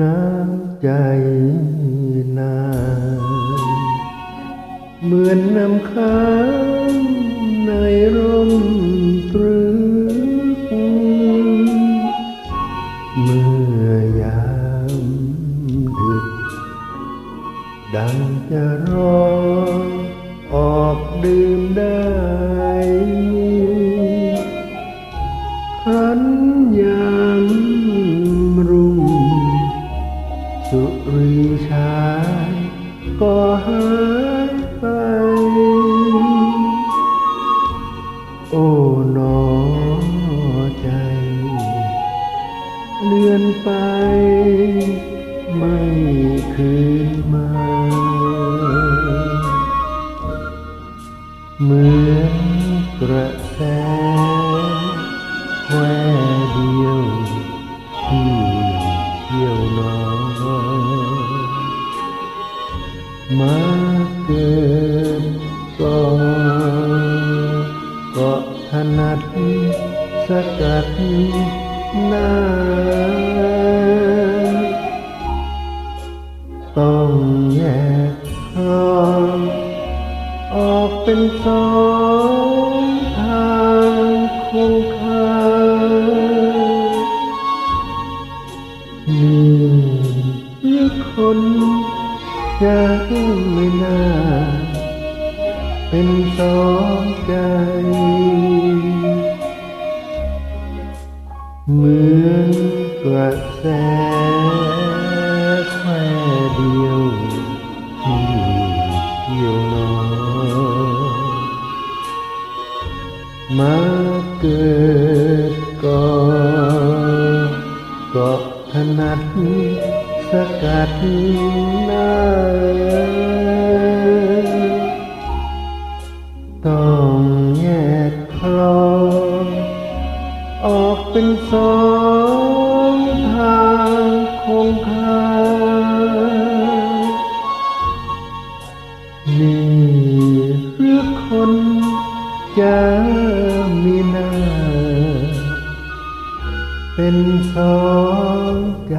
น้ำใจนานเหมือนน้ำค้างในร่มตรึกเมื่อยามดึก ดังจะรอออกดื่มได้ สุรีชายก็หายไป โอ้หนอใจ เลื่อนไป ไม่คืนมา เหมือนกระแส มาเกิดก่อนก็ถนัดสกัดน้าต้องแยกทางออกเป็นสองทางคงคานี่คือคน ยังไม่น่าเป็นสองใจ เหมือนกระแสแควเดียวที่เที่ยวนอนมาเกิด กัดหน้าต้องแยกคลองออกเป็นสองทางคงคานี่หรือคนจะมีหน้า เป็นสองใจ